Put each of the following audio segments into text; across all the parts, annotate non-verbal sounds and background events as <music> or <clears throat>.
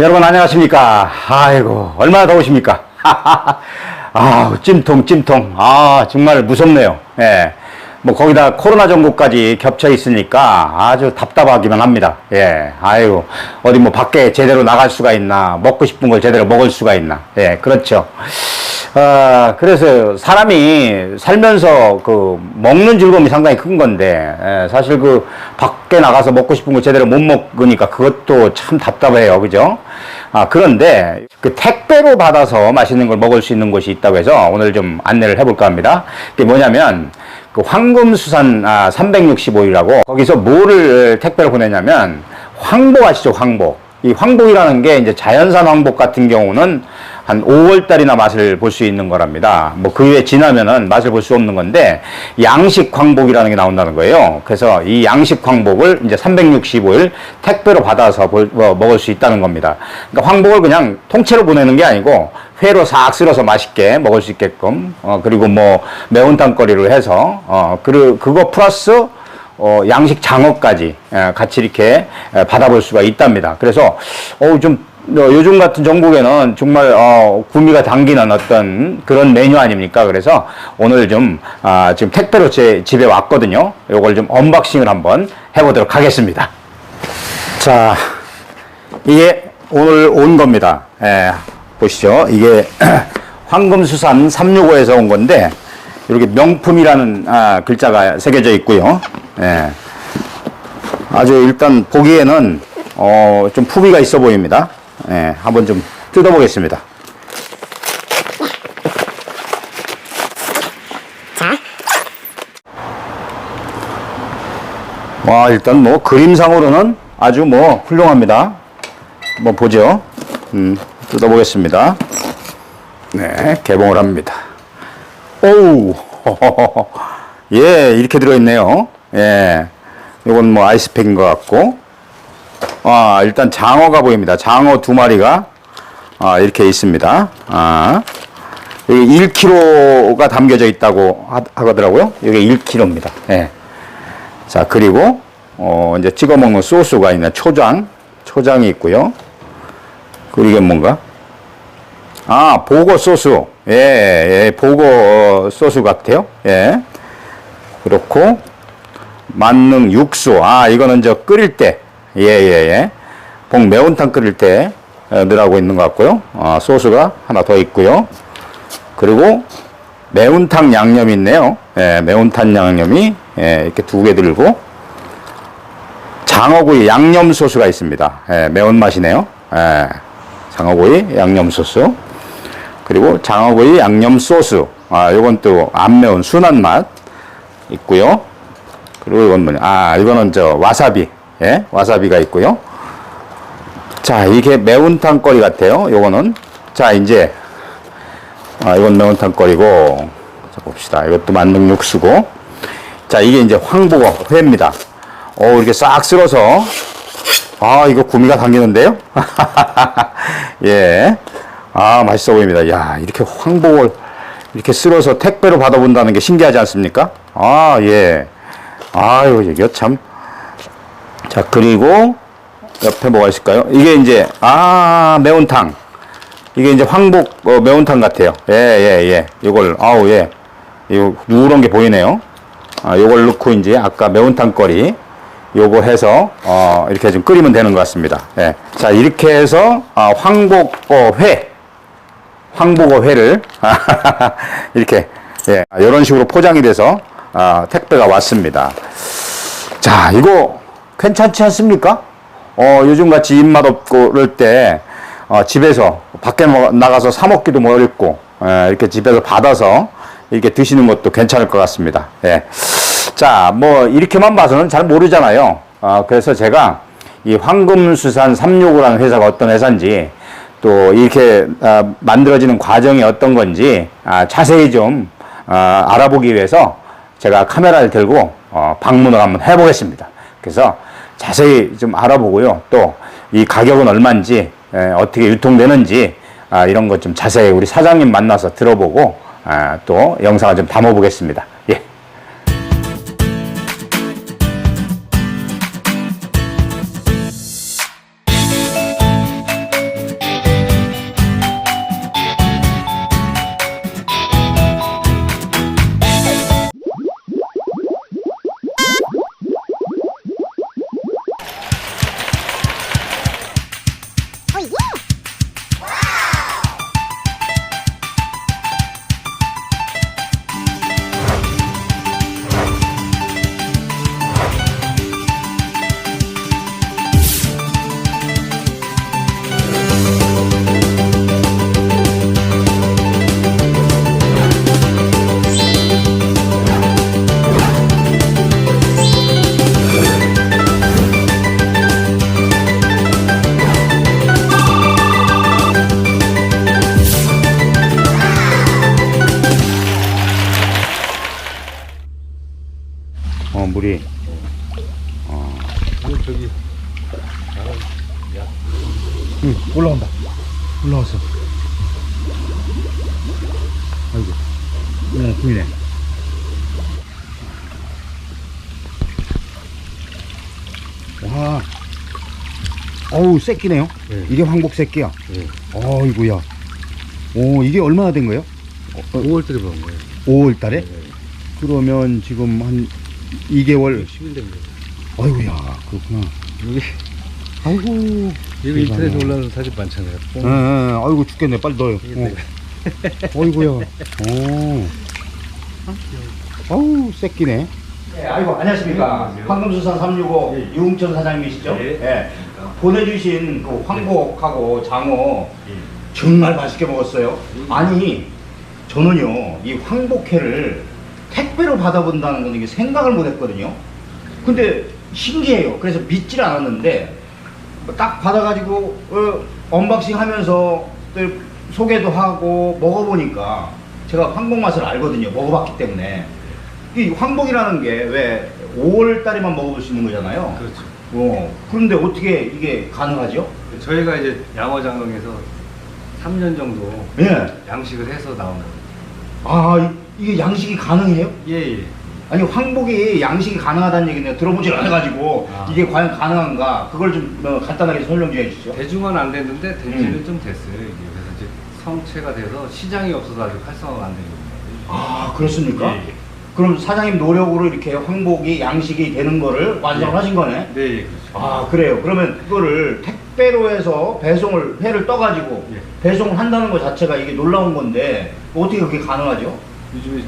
여러분 안녕하십니까? 아이고 얼마나 더우십니까? <laughs> 아 찜통 찜통 아 정말 무섭네요. 예. 뭐 거기다 코로나 전국까지 겹쳐 있으니까 아주 답답하기만 합니다. 예. 아이고 어디 뭐 밖에 제대로 나갈 수가 있나 먹고 싶은 걸 제대로 먹을 수가 있나? 예. 그렇죠. 아, 그래서 사람이 살면서 그 먹는 즐거움이 상당히 큰 건데, 예, 사실 그 밖에 나가서 먹고 싶은 거 제대로 못 먹으니까 그것도 참 답답해요. 그죠? 아, 그런데 그 택배로 받아서 맛있는 걸 먹을 수 있는 곳이 있다고 해서 오늘 좀 안내를 해볼까 합니다. 그게 뭐냐면, 그 황금수산 아, 365이라고 거기서 뭐를 택배로 보내냐면 황복 아시죠? 황복. 이 황복이라는 게 이제 자연산 황복 같은 경우는 한 5월 달이나 맛을 볼 수 있는 거랍니다. 뭐그 후에 지나면은 맛을 볼 수 없는 건데 양식 황복이라는 게 나온다는 거예요. 그래서 이 양식 황복을 이제 365일 택배로 받아서 볼- 뭐 먹을 수 있다는 겁니다. 그러니까 황복을 그냥 통째로 보내는 게 아니고 회로 싹 쓸어서 맛있게 먹을 수 있게끔 어 그리고 뭐 매운탕 거리로 해서 어 그, 그거 플러스 어, 양식 장어까지 예, 같이 이렇게 예, 받아볼 수가 있답니다. 그래서 어, 좀 어, 요즘 같은 전국에는 정말 어, 구미가 당기는 어떤 그런 메뉴 아닙니까? 그래서 오늘 좀 아, 지금 택배로 제 집에 왔거든요. 요걸 좀 언박싱을 한번 해보도록 하겠습니다. 자, 이게 오늘 온 겁니다. 예, 보시죠. 이게 <clears throat> 황금수산 365에서 온 건데 이렇게 명품이라는 아, 글자가 새겨져 있고요. 예. 아주 일단 보기에는 어, 좀 품위가 있어 보입니다. 예, 한번 좀 뜯어보겠습니다. 자, 와, 일단 뭐 그림상으로는 아주 뭐 훌륭합니다. 뭐 보죠. 음, 뜯어보겠습니다. 네, 개봉을 합니다. 오우, <laughs> 예, 이렇게 들어있네요. 예, 이건 뭐 아이스팩인 것 같고, 아, 일단 장어가 보입니다. 장어 두 마리가 아, 이렇게 있습니다. 아, 여기 1kg가 담겨져 있다고 하, 하더라고요. 이게 1kg입니다. 예. 자, 그리고, 어, 이제 찍어 먹는 소스가 있는 초장, 초장이 있고요. 그리고 이게 뭔가? 아, 보고 소스. 예, 예, 보고 소스 같아요. 예. 그렇고, 만능 육수. 아, 이거는 저 끓일 때. 예, 예, 예. 봉 매운탕 끓일 때 어, 넣으라고 있는 것 같고요. 아, 소스가 하나 더 있고요. 그리고 매운탕 양념이 있네요. 예, 매운탕 양념이 예, 이렇게 두 개 들고 장어구이 양념 소스가 있습니다. 예, 매운맛이네요. 예, 장어구이 양념 소스. 그리고 장어구이 양념 소스. 아, 요건 또 안 매운 순한 맛 있고요. 그리고 이건 뭐냐? 아, 이거는 저 와사비. 예, 와사비가 있고요. 자, 이게 매운탕 거리 같아요. 요거는. 자, 이제 아, 이건 매운탕 거리고. 자, 봅시다. 이것도 만능 육수고. 자, 이게 이제 황복어 회입니다. 오, 이렇게 싹 쓸어서. 아, 이거 구미가 당기는데요? <laughs> 예. 아, 맛있어 보입니다. 야, 이렇게 황복을 이렇게 쓸어서 택배로 받아본다는 게 신기하지 않습니까? 아, 예. 아유, 이게 참. 자, 그리고 옆에 뭐가 있을까요? 이게 이제, 아, 매운탕. 이게 이제 황복 어, 매운탕 같아요. 예, 예, 예. 이걸 아우 예. 이거 누런 게 보이네요. 아, 요걸 넣고 이제 아까 매운탕 거리 요거 해서 어, 이렇게 좀 끓이면 되는 것 같습니다. 예. 자, 이렇게 해서 아, 황복어 회 황복어 회를 <laughs> 이렇게 예, 이런 식으로 포장이 돼서 아, 택배가 왔습니다. 자, 이거 괜찮지 않습니까? 어, 요즘 같이 입맛 없고 그럴 때, 어, 집에서, 밖에 뭐 나가서 사 먹기도 뭐 어렵고, 예, 이렇게 집에서 받아서 이렇게 드시는 것도 괜찮을 것 같습니다. 예. 자, 뭐, 이렇게만 봐서는 잘 모르잖아요. 어, 그래서 제가 이 황금수산 365라는 회사가 어떤 회사인지, 또 이렇게 어, 만들어지는 과정이 어떤 건지 아, 자세히 좀 어, 알아보기 위해서 제가 카메라를 들고 어, 방문을 한번 해보겠습니다. 그래서 자세히 좀 알아보고요. 또 이 가격은 얼마인지 에, 어떻게 유통되는지 아, 이런 것 좀 자세히 우리 사장님 만나서 들어보고 아, 또 영상을 좀 담아보겠습니다. 예. 어우, 새끼네요. 네. 이게 황복 새끼야. 예. 어이구야. 오, 이게 얼마나 된 거예요? 5월달에 본 거예요. 5월 달에? 네. 그러면 지금 한 2개월. 10일 된 거예요. 아이고야, 그렇구나. 여기 아이고. 여기 인터넷에. 올라오는 사진 많잖아요. 예, 예, 아이고, 죽겠네. 빨리 넣어요. 어. 내가 어이구야. <laughs> 오. 아우, 새끼네. 네, 아이고, 안녕하십니까. 황금수산 365 유흥천 사장님이시죠? 네. 예. 보내주신 그 황복하고 장어 정말 맛있게 먹었어요. 아니, 저는요, 이 황복회를 택배로 받아본다는 건 이게 생각을 못 했거든요. 근데 신기해요. 그래서 믿질 않았는데, 딱 받아가지고 어, 언박싱 하면서 또 소개도 하고 먹어보니까 제가 황복 맛을 알거든요. 먹어봤기 때문에 이 황복이라는 게 왜 5월 달에만 먹어볼 수 있는 거잖아요. 그렇죠. 어, 그런데 어떻게 이게 가능하죠? 저희가 이제 양어장흥에서 3년 정도 예. 양식을 해서 나온 거예요. 아 이- 이게 양식이 가능해요? 예, 예. 아니 황복이 양식이 가능하다는 얘기는 들어보질 않아가지고 아. 이게 과연 가능한가 그걸 좀 어, 간단하게 설명 좀 해주시죠. 대중은 안 됐는데 된지는 음. 좀 됐어요. 이게. 그래서 이제 성체가 돼서 시장이 없어서 아직 활성화가 안된 거예요. 아 그렇습니까? 예, 예. 그럼 사장님 노력으로 이렇게 황복이 양식이 되는 거를 완성을 예. 하신 거네? 네, 예, 그렇죠. 아 그래요. 그러면 그거를 택배로 해서 배송을 회를 떠가지고 예. 배송을 한다는 것 자체가 이게 놀라운 건데 어떻게 그게 가능하죠? 요즘에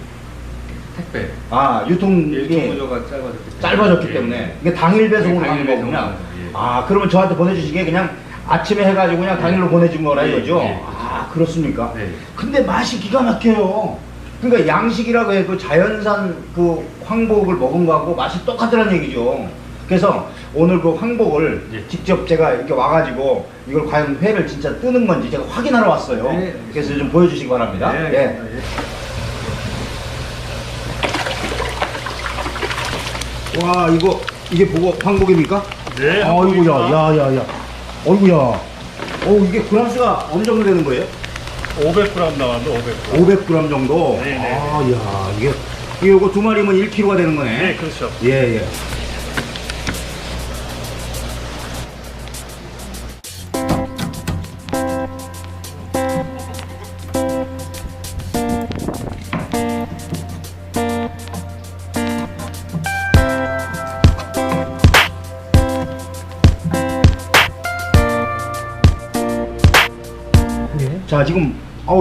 택배 아 유통이 일정 구조가 짧아졌기 때문에 짧아졌기 예. 때문에 이게 당일 배송으로 네, 당일 가는 거구나. 배송으로, 예. 아 그러면 저한테 보내주시게 그냥 아침에 해가지고 그냥 당일로 보내준 거라 예, 이거죠? 예. 아 그렇습니까? 네. 근데 맛이 기가 막혀요. 그러니까 양식이라고 해도 자연산 그 황복을 먹은 거하고 맛이 똑같다는 얘기죠. 그래서 오늘 그 황복을 예. 직접 제가 이렇게 와가지고 이걸 과연 회를 진짜 뜨는 건지 제가 확인하러 왔어요. 네, 알겠습니다. 그래서 좀 보여주시기 바랍니다. 네, 예. 알겠습니다. 예. 와 이거 이게 보고 황복입니까? 네, 아이고야, 황복입니다. 야야야, 어이구야. 어 이게 그람수가 어느 정도 되는 거예요? 500g 나왔는데 500g. 500g 정도. 네, 네. 아, 야 이게 이게 요거 두 마리면 1kg가 되는 거네. 네, 그렇죠. 예, 예. 자, 지금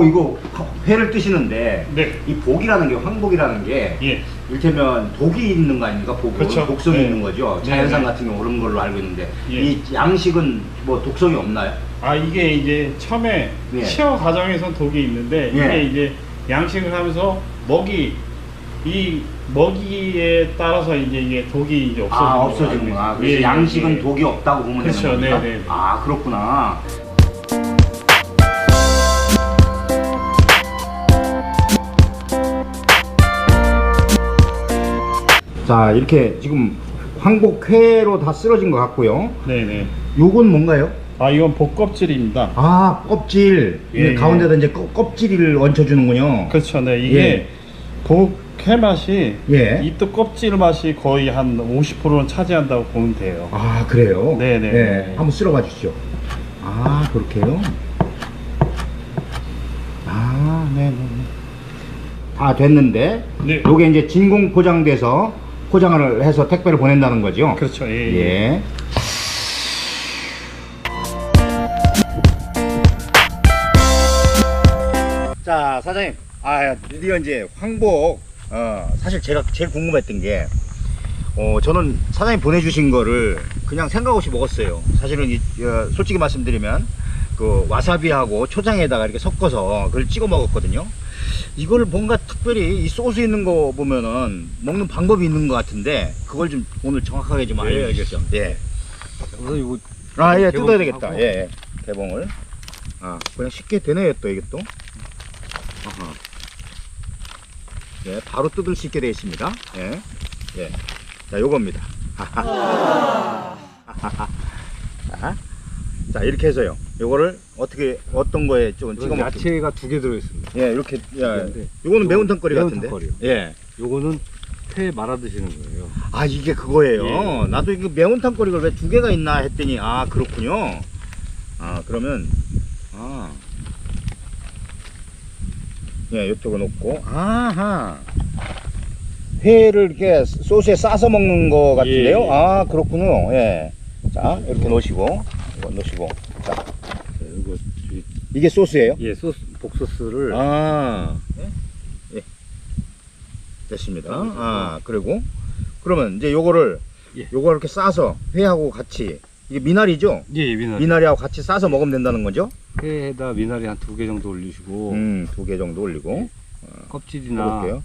이거 회를 뜨시는데 네. 이 복이라는 게 황복이라는 게 예. 이를테면 독이 있는 거 아닙니까? 복은 그렇죠. 독성이 네. 있는 거죠. 네, 자연산 네. 같은 경우 그런 걸로 알고 있는데 예. 이 양식은 뭐 독성이 없나요? 아 이게 이제 처음에 예. 치어 과정에선 독이 있는데 예. 이게 이제 양식을 하면서 먹이 이 먹이에 따라서 이제 이게 독이 이제 없어지는 아 없어지는구나. 그래서 있어요. 예, 양식은 예. 독이 없다고 보면 그렇죠. 되는 겁니까? 네, 네, 네. 아 그렇구나. 자 이렇게 지금 황복회로 다 쓰러진 것 같고요. 네네. 요건 뭔가요? 아 이건 복껍질입니다. 아 껍질 예, 이 예. 가운데다 이제 껍- 껍질을 얹혀주는군요. 그렇죠. 네 이게 예. 복회 맛이 예. 이또 껍질 맛이 거의 한 50%는 차지한다고 보면 돼요. 아 그래요? 네, 네, 예, 네. 한번 쓸어봐 주시죠. 아 그렇게요? 아 네네네. 다 됐는데 네. 요게 이제 진공 포장돼서 포장을 해서 택배를 보낸다는 거죠? 그렇죠. 예. 예. 예. 자 사장님, 아 드디어 이제 황복. 어 사실 제가 제일 궁금했던 게, 어 저는 사장님 보내주신 거를 그냥 생각 없이 먹었어요. 사실은 이, 어, 솔직히 말씀드리면 그 와사비하고 초장에다가 이렇게 섞어서 그걸 찍어 먹었거든요. 이걸 뭔가 특별히 이 소스 있는 거 보면은 먹는 방법이 있는 것 같은데 그걸 좀 오늘 정확하게 좀 네, 알려주시죠. 예. 우선 이거 아, 예, 뜯어야 되겠다. 하고. 예, 예. 개봉을. 아, 그냥 쉽게 되네요, 또 이게 또. 아하. 예, 바로 뜯을 수 있게 되어 있습니다. 예. 예. 자, 요겁니다. <laughs> 아하. 이렇게 해서요. 요거를 어떻게 어떤 거에 좀 찍어 먹기? 야채가 두 개 들어 있습니다. 예, 이렇게 야, 요거는 매운탕거리 같은데. 매운탕거리요. 예. 요거는 회 말아 드시는 거예요. 아 이게 그거예요. 예. 나도 이거 매운탕거리가 왜 두 개가 있나 했더니 아 그렇군요. 아 그러면 아 예, 이쪽에 놓고 아하 회를 이렇게 소스에 싸서 먹는 거 같은데요. 예. 아 그렇군요. 예. 자 이렇게 놓으시고 이거 놓으시고 이- 이게 소스예요. 예 소스 복소스를 아 예. 됐습니다. 아 그리고 그러면 이제 요거를 예. 요거 이렇게 싸서 회하고 같이 이게 미나리죠? 예 미나리. 미나리하고 같이 싸서 먹으면 된다는 거죠? 회에다 미나리 한 두 개 정도 올리시고 음, 두 개 정도 올리고 껍질이나 해볼게요.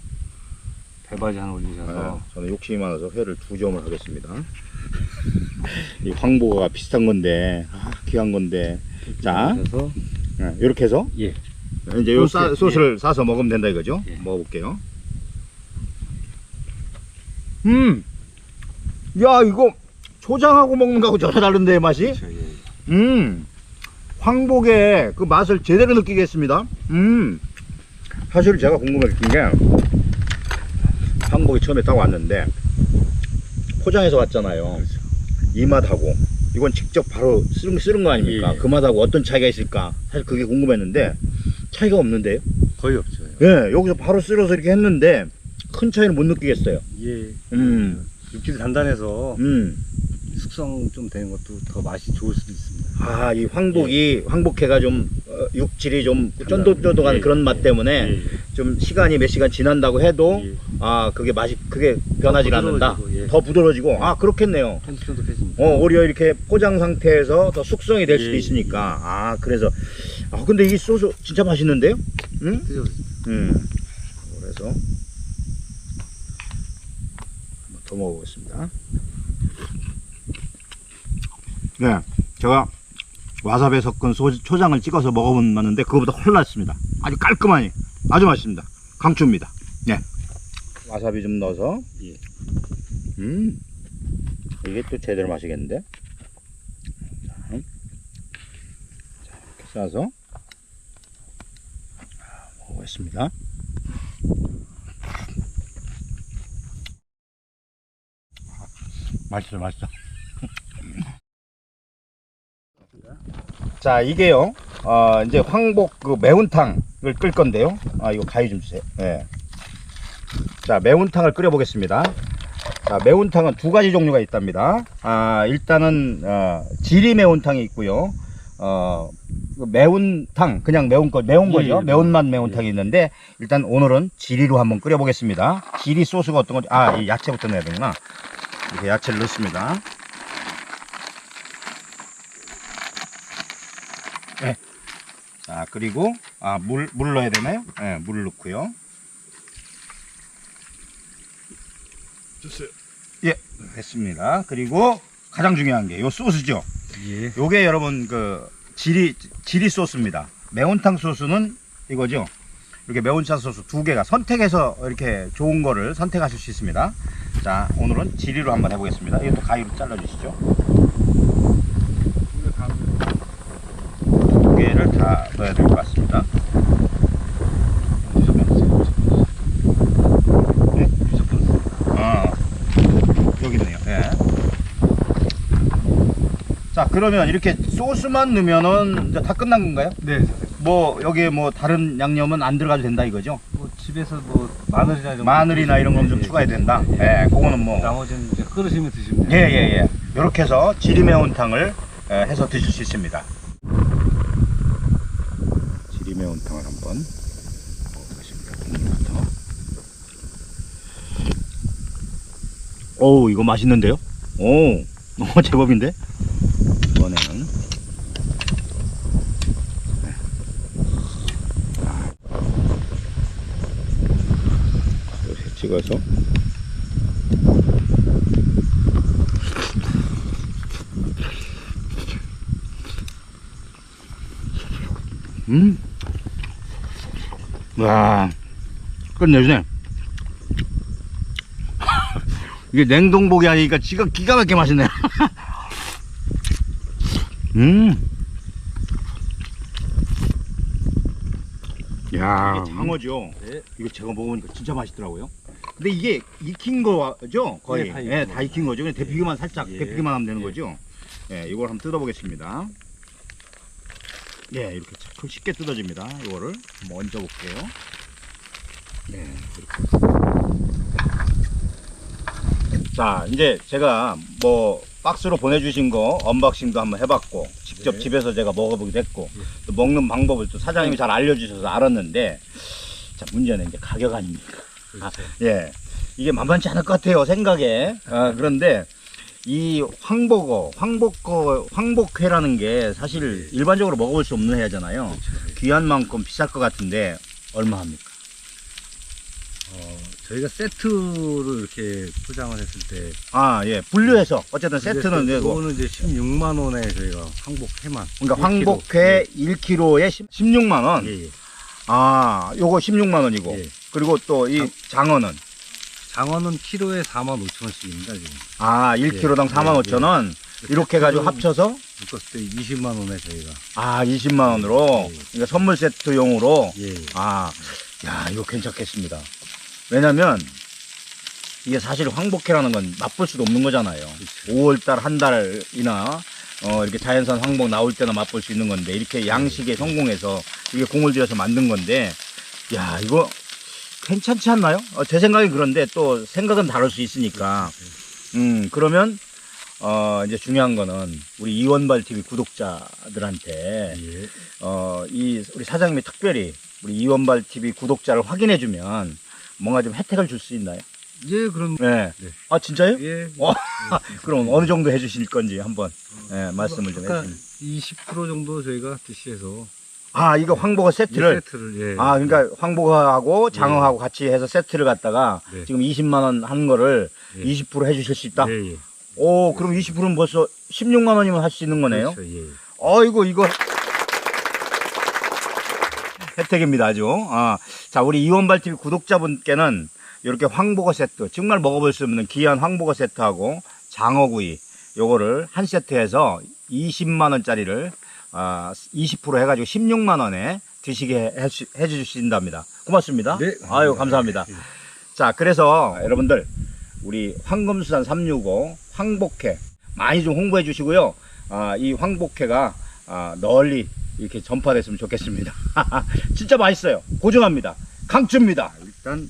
배바지 하나 올리셔서 아, 저는 욕심이 많아서 회를 두 점을 하겠습니다. <laughs> 이 황보가 비슷한 건데 아, 귀한 건데 자 그래서 이렇게 해서 예 이제 요 소스, 싸, 소스를 싸서 먹으면 된다 이거죠? 예. 먹어볼게요. 음, 야 이거 초장하고 먹는 거하고 전혀 다른데 맛이? 그렇죠, 예. 음, 황복의 그 맛을 제대로 느끼겠습니다. 음, 사실 제가 궁금했던 게 황복이 처음에 딱 왔는데 포장해서 왔잖아요. 이 맛하고 이건 직접 바로 쓰는, 쓰는 거 아닙니까? 예. 그 맛하고 어떤 차이가 있을까? 사실 그게 궁금했는데 차이가 없는데요. 거의 없죠. 예, 여기서 바로 쓸어서 이렇게 했는데 큰 차이는 못 느끼겠어요. 예. 음, 육질이 단단해서 음. 숙성 좀 되는 것도 더 맛이 좋을 수도 있습니다. 아, 이 황복이 황복회가 좀 어, 육질이 좀 쫀득쫀득한 예, 그런 맛 예, 때문에 예, 좀 시간이 몇 시간 지난다고 해도 예. 아 그게 맛이 그게 변하지가 않는다. 부드러워지고, 예. 더 부드러워지고 아 그렇겠네요. 쫀득쫀득해집니다. 어 오히려 이렇게 포장 상태에서 더 숙성이 될 수도 예, 있으니까 아 그래서 아 근데 이 소스 진짜 맛있는데요? 응? 드셔보세요. 음 그래서 한번 더 먹어보겠습니다. 네, 제가 와사비에 섞은 소, 초장을 찍어서 먹어봤는데 그거보다 훨씬 낫습니다. 아주 깔끔하니 아주 맛있습니다. 강추입니다. 네. 와사비 좀 넣어서 예. 음 이게 또 제대로 마시겠는데 자, 자 이렇게 싸서 먹어보겠습니다. 맛있어, 맛있어. 자, 이게요, 어, 이제 황복 그 매운탕을 끓 건데요. 아, 이거 가위 좀 주세요. 예. 자, 매운탕을 끓여 보겠습니다. 자, 매운탕은 두 가지 종류가 있답니다. 아, 일단은, 어, 지리 매운탕이 있고요. 어, 그 매운탕, 그냥 매운 거, 매운 예, 거죠. 예, 매운맛 매운탕이 있는데, 일단 오늘은 지리로 한번 끓여 보겠습니다. 지리 소스가 어떤 건지, 아, 이 야채부터 넣어야 되구나. 이렇게 야채를 넣습니다. 네. 자, 그리고, 아, 물, 물 넣어야 되나요? 네, 물 넣고요. 주세요. 예, 됐습니다. 그리고 가장 중요한 게 요 소스죠. 예. 요게 여러분 그 지리 지리 소스입니다. 매운탕 소스는 이거죠. 이렇게 매운탕 소스 두 개가 선택해서 이렇게 좋은 거를 선택하실 수 있습니다. 자, 오늘은 지리로 한번 해보겠습니다. 이것도 가위로 잘라 주시죠. 두 개를 다 넣어야 될 것 같습니다. 네? 아, 여기 있네요. 예. 자, 그러면 이렇게 소스만 넣으면은 이제 다 끝난 건가요? 네. 뭐 여기에 뭐 다른 양념은 안 들어가도 된다 이거죠? 뭐 집에서 뭐 마늘이나 이런 마늘이나 이런 건좀 예, 추가해야 된다. 예, 예. 예, 그거는 뭐 나머지는 이제 끓으시면 드시면 예, 돼요. 예, 예. 이렇게 해서 지리 매운탕을 에, 해서 드실 수 있습니다. 지리 매운탕을 한번 먹어보겠습니다. 국물부터. 오, 이거 맛있는데요? 오, 어, <laughs> 제법인데? 그래서 음. 와, 끝내주네. <laughs> 이게 냉동복이 아니니까 지가 기가 막히게 맛있네. <laughs> 음. 야. 이게 장어죠. 네. 이거 제가 먹으니까 진짜 맛있더라고요. 근데 이게 익힌 거죠? 거의. 네, 다 예, 익힌 다 거죠. 익힌 거죠. 그냥 데피기만 살짝 예. 데피기만 하면 되는 예. 거죠. 예, 이걸 한번 뜯어보겠습니다. 예, 이렇게 참 쉽게 뜯어집니다. 이거를 한번 얹어볼게요. 예, 이렇게. 자, 이제 제가 뭐 박스로 보내주신 거 언박싱도 한번 해봤고 직접 네. 집에서 제가 먹어보기도 했고 예. 또 먹는 방법을 또 사장님이 잘 알려주셔서 알았는데 자 문제는 이제 가격 아닙니까? 예, 이게 만만치 않을 것 같아요 생각에. 아, 그런데 이 황복어, 황복어, 황복회라는 게 사실 일반적으로 먹어볼 수 없는 회잖아요. 그렇죠. 귀한 만큼 비쌀 것 같은데 얼마 합니까? 어, 저희가 세트로 이렇게 포장을 했을 때 아, 예, 분류해서 어쨌든 세트는 되고. 이거는 이제 16만 원에 저희가 항복 해만. 그러니까 황복회 1kg에 16만 원. 예, 예. 아, 요거 16만 원이고. 예. 그리고 또 이 장어는 장어는 키로에 4만 5천 원씩입니다 지금. 아, 1kg당 예, 4만 예, 5천 원. 이렇게 해가지고 합쳐서 묶었을 때 20만 원에 저희가. 아, 20만 원으로. 예. 그러니까 선물 세트용으로. 예. 예. 아, 야, 이거 괜찮겠습니다. 왜냐면 이게 사실 황복회라는 건 맛볼 수도 없는 거잖아요. 그렇죠. 5월달 한 달이나 어, 이렇게 자연산 황복 나올 때나 맛볼 수 있는 건데 이렇게 양식에 성공해서 이게 공을 들여서 만든 건데 야 이거 괜찮지 않나요? 어, 제 생각이 그런데 또 생각은 다를 수 있으니까 음 그러면 어 이제 중요한 거는 우리 이원발 TV 구독자들한테 예. 어 이 우리 사장님이 특별히 우리 이원발 TV 구독자를 확인해 주면 뭔가 좀 혜택을 줄 수 있나요? 예, 그럼. 네. 네. 아 진짜요? 예. 어, <laughs> 그럼 어느 정도 해주실 건지 한번 예, 말씀을 좀 해주시면. 20% 정도 저희가 DC에서 아 이거 황복어 세트를 세트를 예. 아 그러니까 황복어하고 장어하고 같이 해서 세트를 갖다가 네. 지금 20만 원 한 거를 예. 20% 해주실 수 있다. 예, 예. 오 그럼 20%는 벌써 16만 원이면 할 수 있는 거네요. 그렇죠, 예. 어이구 이거 혜택입니다 아주. 아, 자 우리 이원발 TV 구독자분께는 이렇게 황복어 세트 정말 먹어볼 수 없는 귀한 황복어 세트하고 장어구이 요거를 한 세트해서 20만 원짜리를 아, 20% 해가지고 16만 원에 드시게 해주, 해주신답니다. 고맙습니다. 네. 아유 감사합니다. 예. 자, 그래서 여러분들 우리 황금수산 365 황복회 많이 좀 홍보해 주시고요. 아, 이 황복회가 아, 널리 이렇게 전파됐으면 좋겠습니다. <laughs> 진짜 맛있어요. 고정합니다. 강추입니다. 일단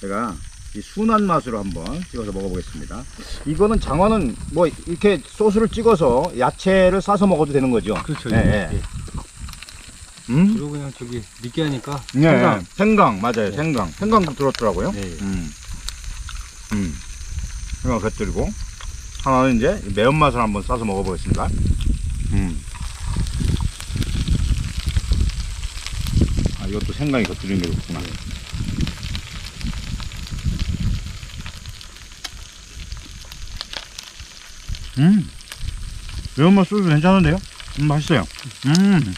제가 이 순한 맛으로 한번 찍어서 먹어보겠습니다. 이거는 장어는 뭐 이렇게 소스를 찍어서 야채를 싸서 먹어도 되는 거죠? 그렇죠. 예, 예. 예. 예. 음? 그리고 그냥 저기 느끼하니까 네, 생강. 생강 맞아요. 네. 생강. 생강도 들었더라고요. 예, 예. 음. 음. 생강 곁들이고 하나는 이제 매운맛을 한번 싸서 먹어보겠습니다. 음. 아 이것도 생강이 곁들이는 게 좋구나. 음. 매운맛 소스 괜찮은데요? 음, 맛있어요. 음.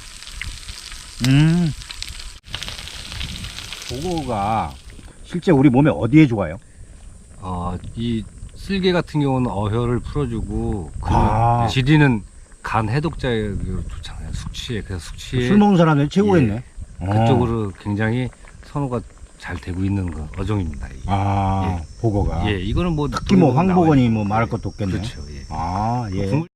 음. 보고가 실제 우리 몸에 어디에 좋아요? 아, 이 쓸개 같은 경우는 어혈을 풀어주고 그 아. 지리는 간 해독자에 좋잖아요. 숙취에 그래서 숙취에 술 먹는 사람들 최고겠네. 어. 그쪽으로 굉장히 선호가 잘 되고 있는 거 어종입니다. 이게. 아, 보고가. 예, 이거는 뭐 특히 뭐 나와요. 황복원이 뭐 말할 것도 없겠네. 그렇죠. 예. 아, 예. 국물